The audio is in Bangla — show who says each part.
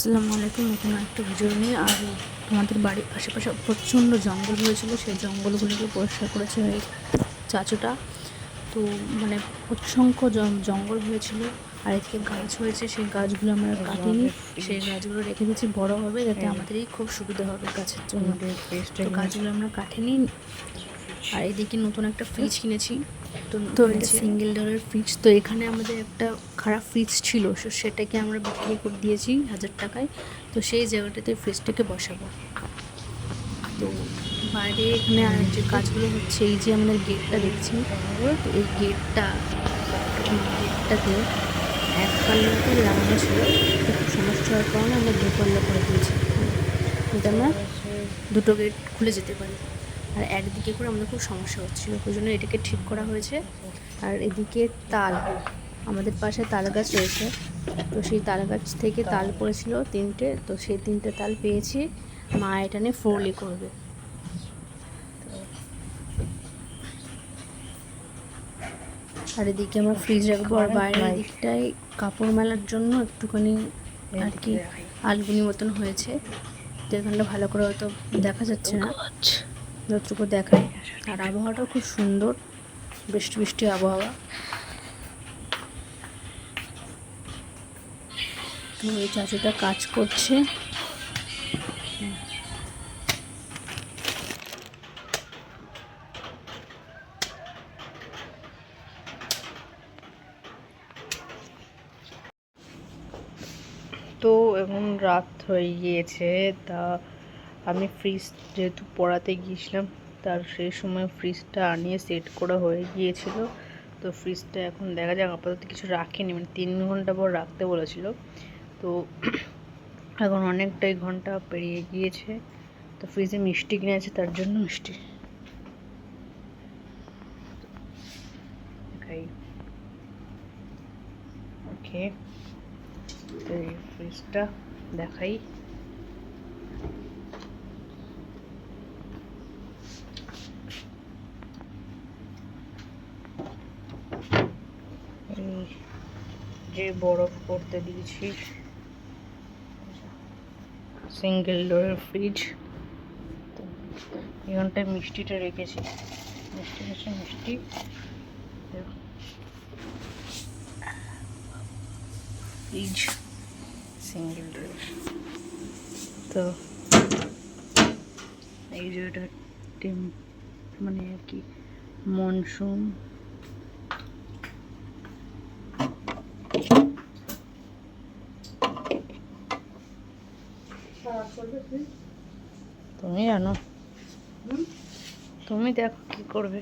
Speaker 1: আসসালামু আলাইকুম। নতুন একটা ভিডিও নিয়ে আর আমাদের বাড়ির আশেপাশে প্রচণ্ড জঙ্গল হয়েছিল। সেই জঙ্গলগুলোকে পরিষ্কার করেছে এই চাচুটা। তো মানে অসংখ্য জঙ্গল হয়েছিল। আর এদিকে গাছ হয়েছে। সেই গাছগুলো আমরা কাটিনি। সেই গাছগুলো রেখে দিয়েছি বড় হবে যাতে আমাদেরই খুব সুবিধা হবে গাছের জন্য। তো গাছগুলো আমরা কাটিনি। আর এদিকে নতুন একটা ফ্রিজ কিনেছি। তো সিঙ্গেল ডোরের ফ্রিজ তো এখানে আমাদের একটা খারাপ ফ্রিজ ছিল সো সেটাকে আমরা বিক্রি করে দিয়েছি হাজার টাকায় তো সেই জায়গাটাতে ফ্রিজটাকে বসাবো। তো বাইরে এখানে আর যে কাজগুলো হচ্ছে এই যে আমাদের গেটটা দেখছি তো এই গেটটা গেটটাতে এক পাল্লা করে লাগানো ছিল খুব সমস্যা হওয়ার কারণে আমরা দু পাল্লা করে দিয়েছি। যাতে আমরা দুটো গেট খুলে যেতে পারি। আর একদিকে করে আমাদের খুব সমস্যা হচ্ছিল ওই জন্য এটাকে ঠিক করা হয়েছে। আর এদিকে তাল আমাদের পাশে তাল গাছ রয়েছে। তো সেই তাল গাছ থেকে তাল পড়েছিল তিনটে তো সেই তিনটে তাল পেয়েছি। মা এটা নিয়ে ফোরলি করবে। আর এদিকে আমার ফ্রিজ রাখব আর বাইরের দিকটায় কাপড় মেলার জন্য একটুখানি আর কি আলগুনি মতন হয়েছে। তো এখানটা ভালো করে হয়তো দেখা যাচ্ছে না। যতটুকু দেখায় আর আবহাওয়াটাও খুব সুন্দর। বৃষ্টি বৃষ্টি আবহাওয়া। তো এই চাচুটা কাজ করছে।
Speaker 2: তো এখন রাত হয়ে গিয়েছে। তা আমি ফ্রিজ যেহেতু পড়াতে গিয়েছিলাম, তার সেই সময় ফ্রিজটা আনিয়ে সেট করা হয়ে গিয়েছিল। তো ফ্রিজটা এখন দেখা যাক, আপাতত কিছু রাখিনি মানে তিন ঘণ্টা পর রাখতে বলেছিল। তো এখন অনেকটাই ঘণ্টা পেরিয়ে গিয়েছে। তো ফ্রিজে মিষ্টি কিনে আছে, তার জন্য মিষ্টি। ওকে তো এই ফ্রিজটা দেখাই। এই যে বরফ করতে দিয়েছি সিঙ্গেল ডোরের ফ্রিজ এখানটায় মিষ্টিটা রেখেছি। মিষ্টি হচ্ছে মিষ্টি। ফ্রিজ সিঙ্গেল ডোরের তো এই যে এটা মানে আর কি মনসুন তুমি জানো তুমি দেখো কি করবে